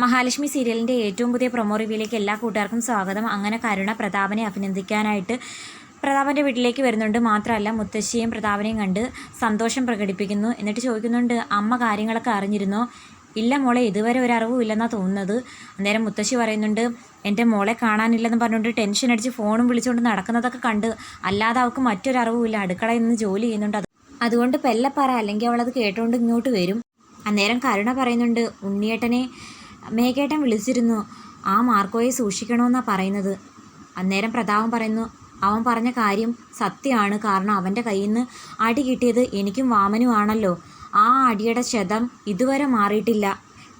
മഹാലക്ഷ്മി സീരിയലിന്റെ ഏറ്റവും പുതിയ പ്രൊമോ റിവ്യൂയിലേക്ക് എല്ലാ കൂട്ടുകാർക്കും സ്വാഗതം. അങ്ങനെ കരുണ പ്രതാപനെ അഭിനന്ദിക്കാനായിട്ട് പ്രതാപന്റെ വീട്ടിലേക്ക് വരുന്നുണ്ട്. മാത്രമല്ല മുത്തശ്ശിയും പ്രതാപനെയും കണ്ട് സന്തോഷം പ്രകടിപ്പിക്കുന്നു. എന്നിട്ട് ചോദിക്കുന്നുണ്ട് അമ്മ കാര്യങ്ങളൊക്കെ അറിഞ്ഞിരുന്നോ? ഇല്ല മോളെ ഇതുവരെ ഒരു അറിവും ഇല്ലെന്നാണ് തോന്നുന്നത്. അന്നേരം മുത്തശ്ശി പറയുന്നുണ്ട് എന്റെ മോളെ കാണാനില്ലെന്ന് പറഞ്ഞുകൊണ്ട് ടെൻഷൻ അടിച്ച് ഫോണും വിളിച്ചുകൊണ്ട് നടക്കുന്നതൊക്കെ കണ്ട് അല്ലാതെ അവൾക്ക് മറ്റൊരു അറിവുമില്ല അടുക്കളയിൽ നിന്ന് ജോലി ചെയ്യുന്നുണ്ട്. അത് അതുകൊണ്ട് പെല്ലപ്പറ അല്ലെങ്കിൽ അവളത് കേട്ടുകൊണ്ട് ഇങ്ങോട്ട് വരും. അന്നേരം കരുണ പറയുന്നുണ്ട് ഉണ്ണിയേട്ടനെ മേഘേട്ടൻ വിളിച്ചിരുന്നു. ആ മാർക്കോയെ സൂക്ഷിക്കണമെന്നാണ് പറയുന്നത്. അന്നേരം പ്രതാപൻ പറയുന്നു അവൻ പറഞ്ഞ കാര്യം സത്യമാണ്. കാരണം അവന്റെ കയ്യിൽ നിന്ന് അടി കിട്ടിയത് എനിക്കും വാമനുമാണല്ലോ ആ അടിയുടെ ക്ഷതം ഇതുവരെ മാറിയിട്ടില്ല.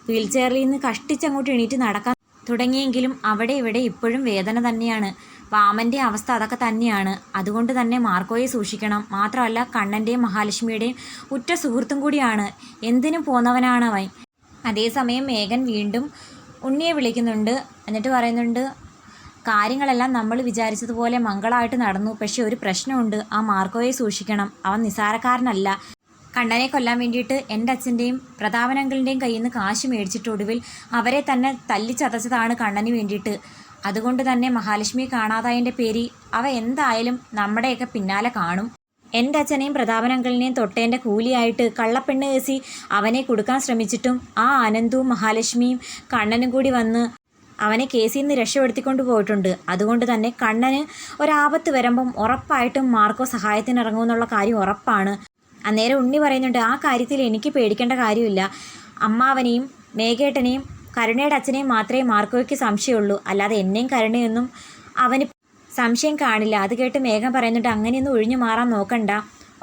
വീൽചെയറിൽ നിന്ന് കഷ്ടിച്ചങ്ങോട്ട് എണീറ്റ് നടക്കാൻ തുടങ്ങിയെങ്കിലും അവിടെ ഇവിടെ ഇപ്പോഴും വേദന തന്നെയാണ്. വാമന്റെ അവസ്ഥ അതൊക്കെ തന്നെയാണ്. അതുകൊണ്ട് തന്നെ മാർക്കോയെ സൂക്ഷിക്കണം. മാത്രമല്ല കണ്ണന്റെയും മഹാലക്ഷ്മിയുടെയും ഉറ്റ സുഹൃത്തും കൂടിയാണ്. എന്തിനും പോന്നവനാണ് അവൻ അതേസമയം മേഘൻ വീണ്ടും ഉണ്ണിയെ വിളിക്കുന്നുണ്ട്. എന്നിട്ട് പറയുന്നുണ്ട് കാര്യങ്ങളെല്ലാം നമ്മൾ വിചാരിച്ചതുപോലെ മംഗളമായിട്ട് നടന്നു. പക്ഷേ ഒരു പ്രശ്നമുണ്ട്. ആ മാർക്കോയെ സൂക്ഷിക്കണം. അവൻ നിസാരക്കാരനല്ല. കണ്ണനെ കൊല്ലാൻ വേണ്ടിയിട്ട് എന്റെ അച്ഛന്റെയും പ്രതാപനങ്കിളിന്റെയും കയ്യിൽ നിന്ന് കാശ് മേടിച്ചിട്ട് ഒടുവിൽ അവരെ തന്നെ തല്ലിച്ചതച്ചതാണ് കണ്ണന് വേണ്ടിയിട്ട്. അതുകൊണ്ട് തന്നെ മഹാലക്ഷ്മി കാണാതായതിന്റെ പേരിൽ അവ എന്തായാലും നമ്മുടെയൊക്കെ പിന്നാലെ കാണും. എന്റെ അച്ഛനെയും പ്രതാപനങ്കിളിനെയും തൊട്ടേന്റെ കൂലിയായിട്ട് കള്ളപ്പെണ്ണ് കേസി അവനെ കൊടുക്കാൻ ശ്രമിച്ചിട്ടും ആ ആനന്ദവും മഹാലക്ഷ്മിയും കണ്ണനും കൂടി വന്ന് അവനെ കേസിൽ നിന്ന് രക്ഷപ്പെടുത്തിക്കൊണ്ട് പോയിട്ടുണ്ട്. അതുകൊണ്ട് തന്നെ കണ്ണന് ഒരാപത്ത് വരുമ്പം ഉറപ്പായിട്ടും മാർക്കോ സഹായത്തിന് ഇറങ്ങുമെന്നുള്ള കാര്യം ഉറപ്പാണ്. അന്നേരം ഉണ്ണി പറയുന്നുണ്ട് ആ കാര്യത്തിൽ എനിക്ക് പേടിക്കേണ്ട കാര്യമില്ല. അമ്മാവനെയും മേഘേട്ടനെയും കരുണയുടെ അച്ഛനെയും മാത്രമേ മാർക്കോയ്ക്ക് സംശയമുള്ളൂ. അല്ലാതെ എന്നെയും കരുണയൊന്നും അവന് സംശയം കാണില്ല. അത് കേട്ട് മേഘം പറയുന്നുണ്ട് അങ്ങനെയൊന്നും ഒഴിഞ്ഞു മാറാൻ നോക്കണ്ട.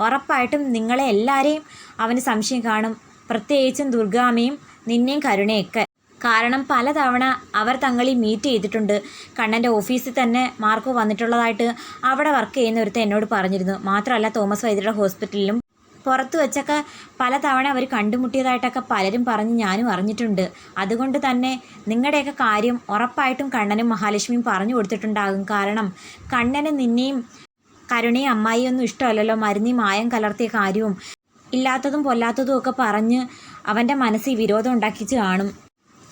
ഉറപ്പായിട്ടും നിങ്ങളെ എല്ലാവരെയും അവന് സംശയം കാണും. പ്രത്യേകിച്ചും ദുർഗാമയും നിന്നെയും കരുണയൊക്കെ. കാരണം പലതവണ അവർ തങ്ങളിൽ മീറ്റ് ചെയ്തിട്ടുണ്ട്. കണ്ണന്റെ ഓഫീസിൽ തന്നെ മാർക്കോ വന്നിട്ടുള്ളതായിട്ട് അവിടെ വർക്ക് ചെയ്യുന്ന എന്നോട് പറഞ്ഞിരുന്നു. മാത്രമല്ല തോമസ് വൈദ്യരുടെ ഹോസ്പിറ്റലിലും പുറത്ത് വെച്ചൊക്കെ പല തവണ അവർ കണ്ടുമുട്ടിയതായിട്ടൊക്കെ പലരും പറഞ്ഞ് ഞാനും അറിഞ്ഞിട്ടുണ്ട്. അതുകൊണ്ട് തന്നെ നിങ്ങളുടെയൊക്കെ കാര്യം ഉറപ്പായിട്ടും കണ്ണനും മഹാലക്ഷ്മിയും പറഞ്ഞു കൊടുത്തിട്ടുണ്ടാകും. കാരണം കണ്ണന് നിന്നെയും കരുണയും അമ്മായിയൊന്നും ഇഷ്ടമല്ലല്ലോ. മരുന്നി മായം കലർത്തിയ കാര്യവും ഇല്ലാത്തതും പൊല്ലാത്തതും ഒക്കെ പറഞ്ഞ് അവന്റെ മനസ്സിൽ വിരോധം ഉണ്ടാക്കിച്ച് കാണും.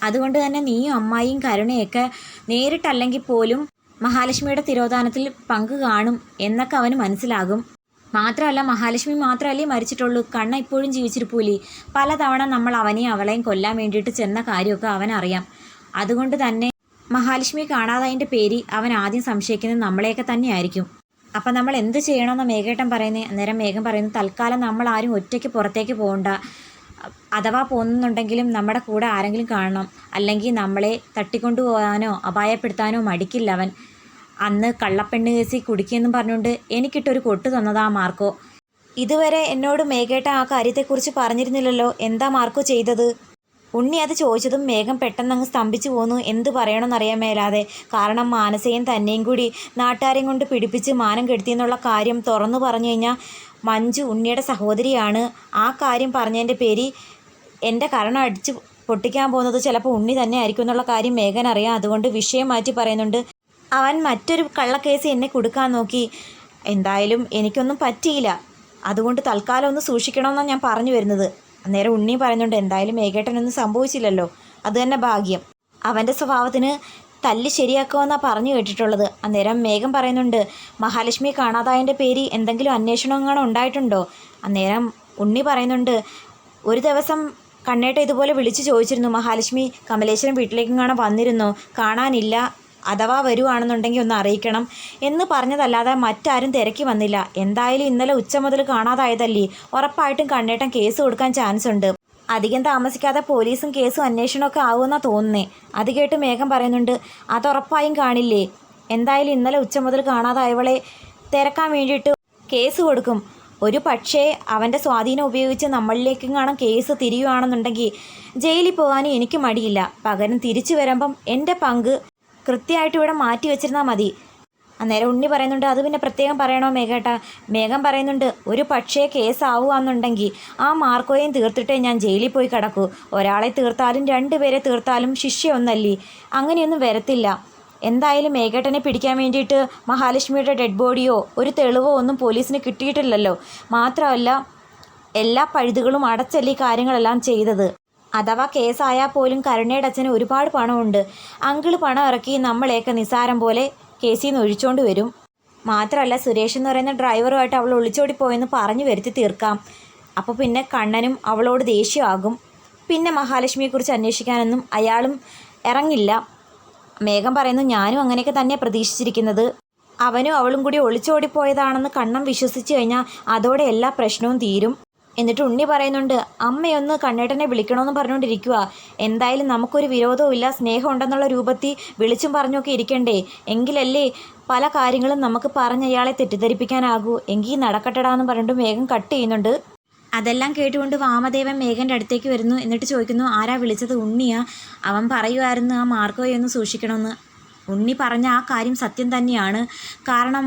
അതുകൊണ്ട് തന്നെ നീയും അമ്മായിയും കരുണയൊക്കെ നേരിട്ടല്ലെങ്കിൽ പോലും മഹാലക്ഷ്മിയുടെ തിരോധാനത്തിൽ പങ്ക് കാണും എന്നൊക്കെ അവന് മനസ്സിലാകും. മാത്രമല്ല മഹാലക്ഷ്മി മാത്രമല്ലേ മരിച്ചിട്ടുള്ളൂ. കണ്ണ ഇപ്പോഴും ജീവിച്ചിരിപ്പൂലേ പലതവണ നമ്മൾ അവനെയും അവളെയും കൊല്ലാൻ വേണ്ടിയിട്ട് ചെന്ന കാര്യമൊക്കെ അവൻ അറിയാം അതുകൊണ്ട് തന്നെ മഹാലക്ഷ്മി കാണാതായതിന്റെ പേര് അവൻ ആദ്യം സംശയിക്കുന്നത് നമ്മളെയൊക്കെ തന്നെയായിരിക്കും. അപ്പം നമ്മൾ എന്ത് ചെയ്യണമെന്ന് മേഘേട്ടൻ പറയുന്നത് അന്നേരം മേഘം പറയുന്നു തൽക്കാലം നമ്മൾ ആരും ഒറ്റയ്ക്ക് പുറത്തേക്ക് പോകണ്ട. അഥവാ പോകുന്നുണ്ടെങ്കിലും നമ്മുടെ കൂടെ ആരെങ്കിലും കാണണം. അല്ലെങ്കിൽ നമ്മളെ തട്ടിക്കൊണ്ടുപോകാനോ അപായപ്പെടുത്താനോ മടിക്കില്ല അവൻ. അന്ന് കള്ളപ്പെണ്ണ് കേസി കുടിക്കുമെന്നും പറഞ്ഞുകൊണ്ട് എനിക്കിട്ടൊരു കൊട്ട് തന്നതാ മാർക്കോ. ഇതുവരെ എന്നോട് മേഘേട്ട ആ കാര്യത്തെക്കുറിച്ച് പറഞ്ഞിരുന്നില്ലല്ലോ. എന്താ മാർക്കോ ചെയ്തത്? ഉണ്ണി അത് ചോദിച്ചതും മേഘം പെട്ടെന്നങ്ങ് സ്തംഭിച്ചു പോന്നു. എന്ത് പറയണമെന്നറിയാൻ മേലാതെ. കാരണം മാനസയും തന്നെയും കൂടി നാട്ടുകാരെയും കൊണ്ട് പിടിപ്പിച്ച് മാനം കെടുത്തിയെന്നുള്ള കാര്യം തുറന്നു പറഞ്ഞു കഴിഞ്ഞാൽ മഞ്ജു ഉണ്ണിയുടെ സഹോദരിയാണ്. ആ കാര്യം പറഞ്ഞതിന്റെ പേര് എന്റെ കരണം അടിച്ച് പൊട്ടിക്കാൻ പോകുന്നത് ചിലപ്പോൾ ഉണ്ണി തന്നെ ആയിരിക്കും എന്നുള്ള കാര്യം മേഘൻ അറിയാം. അതുകൊണ്ട് വിഷയം മാറ്റി പറയുന്നുണ്ട്. അവൻ മറ്റൊരു കള്ളക്കേസ് എന്നെ കൊടുക്കാൻ നോക്കി. എന്തായാലും എനിക്കൊന്നും പറ്റിയില്ല. അതുകൊണ്ട് തൽക്കാലം ഒന്ന് സൂക്ഷിക്കണമെന്നാണ് ഞാൻ പറഞ്ഞു വരുന്നത്. അന്നേരം ഉണ്ണി പറയുന്നുണ്ട് എന്തായാലും മേഘേട്ടനൊന്നും സംഭവിച്ചില്ലല്ലോ. അത് തന്നെ ഭാഗ്യം. അവന്റെ സ്വഭാവത്തിന് തല്ല് ശരിയാക്കുമെന്നാണ് പറഞ്ഞു കേട്ടിട്ടുള്ളത്. അന്നേരം മേഘം പറയുന്നുണ്ട് മഹാലക്ഷ്മിയെ കാണാതായതിന്റെ പേര് എന്തെങ്കിലും അന്വേഷണങ്ങളോ ഉണ്ടായിട്ടുണ്ടോ? അന്നേരം ഉണ്ണി പറയുന്നുണ്ട് ഒരു ദിവസം കണ്ണേട്ട ഇതുപോലെ വിളിച്ചു ചോദിച്ചിരുന്നു മഹാലക്ഷ്മി കമലേശ്വരം വീട്ടിലേക്കും കാണാൻ വന്നിരുന്നു? കാണാനില്ല. അഥവാ വരുവാണെന്നുണ്ടെങ്കിൽ ഒന്ന് അറിയിക്കണം എന്ന് പറഞ്ഞതല്ലാതെ മറ്റാരും തിരക്കി വന്നില്ല. എന്തായാലും ഇന്നലെ ഉച്ച മുതൽ കാണാതായതല്ലേ? ഉറപ്പായിട്ടും കണ്ണേട്ടൻ കേസ് കൊടുക്കാൻ ചാൻസ് ഉണ്ട്. അധികം താമസിക്കാതെ പോലീസും കേസും അന്വേഷണമൊക്കെ ആവുമെന്നാ തോന്നുന്നേ. അത് കേട്ട് മേഘം പറയുന്നുണ്ട് അത് ഉറപ്പായും കാണില്ലേ? എന്തായാലും ഇന്നലെ ഉച്ച മുതൽ കാണാതായവളെ തിരക്കാൻ വേണ്ടിയിട്ട് കേസ് കൊടുക്കും. ഒരു പക്ഷേ അവന്റെ സ്വാധീനം ഉപയോഗിച്ച് നമ്മളിലേക്കും കാണാൻ കേസ് തിരിയുകയാണെന്നുണ്ടെങ്കിൽ ജയിലിൽ പോകാനും എനിക്ക് മടിയില്ല. പകരം തിരിച്ചു വരുമ്പം എന്റെ പങ്ക് കൃത്യമായിട്ട് ഇവിടെ മാറ്റി വെച്ചിരുന്നാൽ മതി. അന്നേരം ഉണ്ണി പറയുന്നുണ്ട് അത് പിന്നെ പ്രത്യേകം പറയണോ മേഘേട്ട? മേഘം പറയുന്നുണ്ട് ഒരു പക്ഷേ കേസ് ആവുകയെന്നുണ്ടെങ്കിൽ ആ മാർക്കോയും തീർത്തിട്ടേ ഞാൻ ജയിലിൽ പോയി കിടക്കൂ. ഒരാളെ തീർത്താലും രണ്ടുപേരെ തീർത്താലും ശിഷ്യയൊന്നല്ലേ അങ്ങനെയൊന്നും വരത്തില്ല. എന്തായാലും മേഘേട്ടനെ പിടിക്കാൻ വേണ്ടിയിട്ട് മഹാലക്ഷ്മിയുടെ ഡെഡ് ബോഡിയോ ഒരു തെളിവോ ഒന്നും പോലീസിന് കിട്ടിയിട്ടില്ലല്ലോ. മാത്രമല്ല എല്ലാ പഴുതുകളും അടച്ചല്ലേ കാര്യങ്ങളെല്ലാം ചെയ്തത്. അഥവാ കേസായാൽ പോലും കരുണയുടെ അച്ഛന് ഒരുപാട് പണമുണ്ട്. അങ്കിൾ പണം ഇറക്കി നമ്മളെയൊക്കെ നിസാരം പോലെ കേസിൽ നിന്ന് ഒഴിച്ചുകൊണ്ട് വരും. മാത്രമല്ല സുരേഷ് എന്ന് പറയുന്ന ഡ്രൈവറുമായിട്ട് അവൾ ഒളിച്ചോടി പോയെന്ന് പറഞ്ഞു വരുത്തി തീർക്കാം. അപ്പോൾ പിന്നെ കണ്ണനും അവളോട് ദേഷ്യമാകും. പിന്നെ മഹാലക്ഷ്മിയെക്കുറിച്ച് അന്വേഷിക്കാനൊന്നും അയാളും ഇറങ്ങില്ല. മേഘം പറയുന്നു ഞാനും അങ്ങനെയൊക്കെ തന്നെ പ്രതീക്ഷിച്ചിരിക്കുന്നത്. അവനും അവളും കൂടി ഒളിച്ചോടിപ്പോയതാണെന്ന് കണ്ണം വിശ്വസിച്ച് കഴിഞ്ഞാൽ അതോടെ എല്ലാ പ്രശ്നവും തീരും. എന്നിട്ട് ഉണ്ണി പറയുന്നുണ്ട് അമ്മയൊന്ന് കണ്ണേട്ടനെ വിളിക്കണമെന്ന് പറഞ്ഞുകൊണ്ടിരിക്കുക എന്തായാലും നമുക്കൊരു വിരോധവും ഇല്ല സ്നേഹം ഉണ്ടെന്നുള്ള രൂപത്തിൽ വിളിച്ചും പറഞ്ഞൊക്കെ ഇരിക്കണ്ടേ. എങ്കിലല്ലേ പല കാര്യങ്ങളും നമുക്ക് പറഞ്ഞ് അയാളെ തെറ്റിദ്ധരിപ്പിക്കാനാകൂ. എങ്കിൽ നടക്കട്ടടാന്ന് പറഞ്ഞിട്ട് വേഗം കട്ട് ചെയ്യുന്നുണ്ട്. അതെല്ലാം കേട്ടുകൊണ്ട് വാമദേവൻ മേഘന്റെ അടുത്തേക്ക് വരുന്നു. എന്നിട്ട് ചോദിക്കുന്നു ആരാ വിളിച്ചത്? ഉണ്ണിയാ? അവൻ പറയുമായിരുന്നു ആ മാർക്കോയെ ഒന്ന് സൂക്ഷിക്കണമെന്ന് ഉണ്ണി പറഞ്ഞ ആ കാര്യം സത്യം തന്നെയാണ്. കാരണം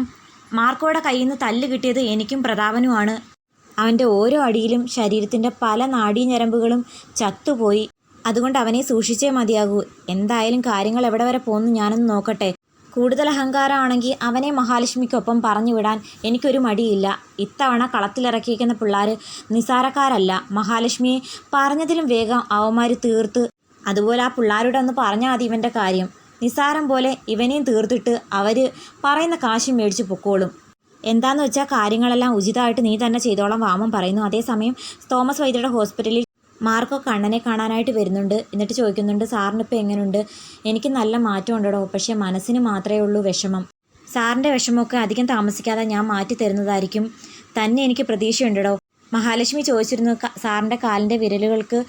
മാർക്കോയുടെ കയ്യിൽ നിന്ന് തല്ല് കിട്ടിയത് എനിക്കും പ്രതാപനുമാണ്. അവന്റെ ഓരോ അടിയിലും ശരീരത്തിന്റെ പല നാഡീഞരമ്പുകളും ചത്തുപോയി. അതുകൊണ്ട് അവനെ സൂക്ഷിച്ചേ മതിയാകൂ. എന്തായാലും കാര്യങ്ങൾ എവിടെ വരെ പോകുന്നു ഞാനൊന്ന് നോക്കട്ടെ. കൂടുതൽ അഹങ്കാരമാണെങ്കിൽ അവനെ മഹാലക്ഷ്മിക്കൊപ്പം പറഞ്ഞു വിടാൻ എനിക്കൊരു മടിയില്ല. ഇത്തവണ കളത്തിലിറക്കിയിരിക്കുന്ന പിള്ളേർ നിസാരക്കാരല്ല. മഹാലക്ഷ്മിയെ പറഞ്ഞതിലും വേഗം അവന്മാർ തീർത്ത്. അതുപോലെ ആ പിള്ളേരോട് ഒന്ന് പറഞ്ഞാൽ മതി ഇവന്റെ കാര്യം. നിസാരം പോലെ ഇവനെയും തീർത്തിട്ട് അവർ പറയുന്ന കാശും മേടിച്ച് പൊക്കോളും. എന്താന്ന് വെച്ചാൽ കാര്യങ്ങളെല്ലാം ഉചിതമായിട്ട് നീ തന്നെ ചെയ്തോളാം വാമം പറയുന്നു. അതേസമയം തോമസ് വൈദ്യരുടെ ഹോസ്പിറ്റലിൽ മാർക്കോ കണ്ണനെ കാണാനായിട്ട് വരുന്നുണ്ട്. എന്നിട്ട് ചോദിക്കുന്നുണ്ട് സാറിന് ഇപ്പോൾ എങ്ങനെയുണ്ട് എനിക്ക് നല്ല മാറ്റം ഉണ്ടോ പക്ഷേ മനസ്സിന് മാത്രമേ ഉള്ളൂ വിഷമം. സാറിന്റെ വിഷമമൊക്കെ അധികം താമസിക്കാതെ ഞാൻ മാറ്റി തരുന്നതായിരിക്കും. തന്നെ എനിക്ക് പ്രതീക്ഷയുണ്ടോ മഹാലക്ഷ്മി ചോദിച്ചിരുന്നു "ക- സാറിന്റെ കാലിന്റെ വിരലുകൾക്ക്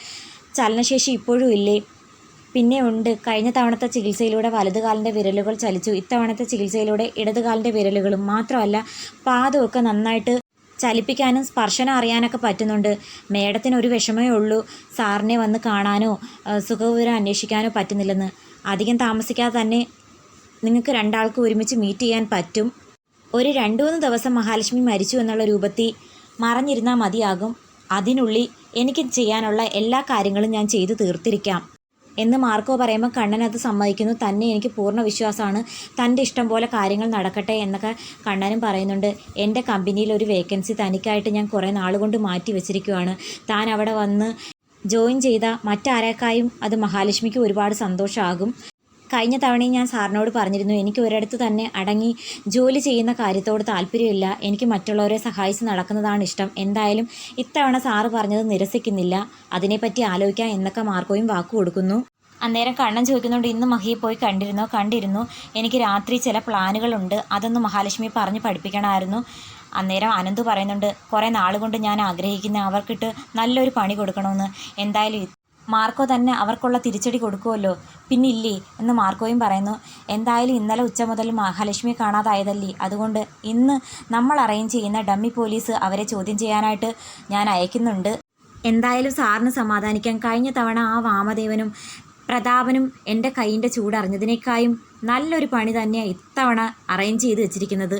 ചലനശേഷി ഇപ്പോഴും ഇല്ലേ? പിന്നെ ഉണ്ട് കഴിഞ്ഞ തവണത്തെ ചികിത്സയിലൂടെ വലതുകാലിന്റെ വിരലുകൾ ചലിച്ചു. ഇത്തവണത്തെ ചികിത്സയിലൂടെ ഇടതുകാലിന്റെ വിരലുകളും മാത്രമല്ല പാദമൊക്കെ നന്നായിട്ട് ചലിപ്പിക്കാനും സ്പർശനം അറിയാനൊക്കെ പറ്റുന്നുണ്ട്. മേഡത്തിന് ഒരു വിഷമമേ ഉള്ളൂ സാറിനെ വന്ന് കാണാനോ സുഖവിവരം അന്വേഷിക്കാനോ പറ്റുന്നില്ലെന്ന്. അധികം താമസിക്കാതെ തന്നെ നിങ്ങൾക്ക് രണ്ടാൾക്കും ഒരുമിച്ച് മീറ്റ് ചെയ്യാൻ പറ്റും. ഒരു രണ്ടു മൂന്ന് ദിവസം മഹാലക്ഷ്മി മരിച്ചു എന്നുള്ള രൂപത്തിൽ മറഞ്ഞിരുന്നാൽ മതിയാകും. അതിനുള്ളിൽ എനിക്ക് ചെയ്യാനുള്ള എല്ലാ കാര്യങ്ങളും ഞാൻ ചെയ്തു തീർത്തിരിക്കാം. എന്ന് മാർക്കോ പറയുമ്പോൾ കണ്ണൻ അത് സമ്മതിക്കുന്നു. തന്നെ എനിക്ക് പൂർണ വിശ്വാസമാണ്. തന്റെ ഇഷ്ടം പോലെ കാര്യങ്ങൾ നടക്കട്ടെ എന്നൊക്കെ കണ്ണനും പറയുന്നുണ്ട്. എന്റെ കമ്പനിയിൽ ഒരു വേക്കൻസി തനിക്കായിട്ട് ഞാൻ കുറേ നാളുകൊണ്ട് മാറ്റി വെച്ചിരിക്കുവാണ്. താൻ അവിടെ വന്ന് ജോയിൻ ചെയ്ത മറ്റാരേക്കായും അത് മഹാലക്ഷ്മിക്ക് ഒരുപാട് സന്തോഷമാകും. കഴിഞ്ഞ തവണയും ഞാൻ സാറിനോട് പറഞ്ഞിരുന്നു എനിക്ക് ഒരിടത്ത് തന്നെ അടങ്ങി ജോലി ചെയ്യുന്ന കാര്യത്തോട് താല്പര്യമില്ല. എനിക്ക് മറ്റുള്ളവരെ സഹായിച്ച് നടക്കുന്നതാണ് ഇഷ്ടം. എന്തായാലും ഇത്തവണ സാറ് പറഞ്ഞത് നിരസിക്കുന്നില്ല. അതിനെപ്പറ്റി ആലോചിക്കാം എന്നൊക്കെ മാർക്കോയും വാക്കു കൊടുക്കുന്നു. അന്നേരം കണ്ണൻ ചോദിക്കുന്നുണ്ട് ഇന്ന് മഹിയെ പോയി കണ്ടിരുന്നോ? കണ്ടിരുന്നു. എനിക്ക് രാത്രി ചില പ്ലാനുകളുണ്ട്. അതൊന്ന് മഹാലക്ഷ്മി പറഞ്ഞ് പഠിപ്പിക്കണമായിരുന്നു. അന്നേരം അനന്ത് പറയുന്നുണ്ട് കുറേ നാളുകൊണ്ട് ഞാൻ ആഗ്രഹിക്കുന്ന അവർക്കിട്ട് നല്ലൊരു പണി കൊടുക്കണമെന്ന് എന്തായാലും മാർക്കോ തന്നെ അവർക്കുള്ള തിരിച്ചടി കൊടുക്കുമല്ലോ പിന്നില്ലേ? എന്ന് മാർക്കോയും പറയുന്നു. എന്തായാലും ഇന്നലെ ഉച്ച മുതൽ മഹാലക്ഷ്മി കാണാതായതല്ലേ? അതുകൊണ്ട് ഇന്ന് നമ്മൾ അറേഞ്ച് ചെയ്യുന്ന ഡമ്മി പോലീസ് അവരെ ചോദ്യം ചെയ്യാനായിട്ട് ഞാൻ അയക്കുന്നുണ്ട്. എന്തായാലും സാറിന് സമാധാനിക്കാൻ കഴിഞ്ഞ തവണ ആ വാമദേവനും പ്രതാപനും എന്റെ കൈയിന്റെ ചൂടറിഞ്ഞതിനേക്കായും നല്ലൊരു പണി തന്നെയാണ് ഇത്തവണ അറേഞ്ച് ചെയ്ത് വെച്ചിരിക്കുന്നത്.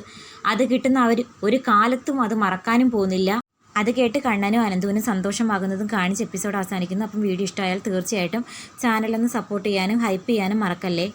അത് കിട്ടുന്ന അവർ ഒരു കാലത്തും അത് മറക്കാനും പോകുന്നില്ല. അത് കേട്ട് കണ്ണനും അനന്തുവിനും സന്തോഷമാകുന്നതും കാണിച്ച് എപ്പിസോഡ് അവസാനിക്കുന്നു. അപ്പം വീഡിയോ ഇഷ്ടമായാൽ തീർച്ചയായിട്ടും ചാനലൊന്ന് സപ്പോർട്ട് ചെയ്യാനും ഹൈപ്പ് ചെയ്യാനും മറക്കല്ലേ?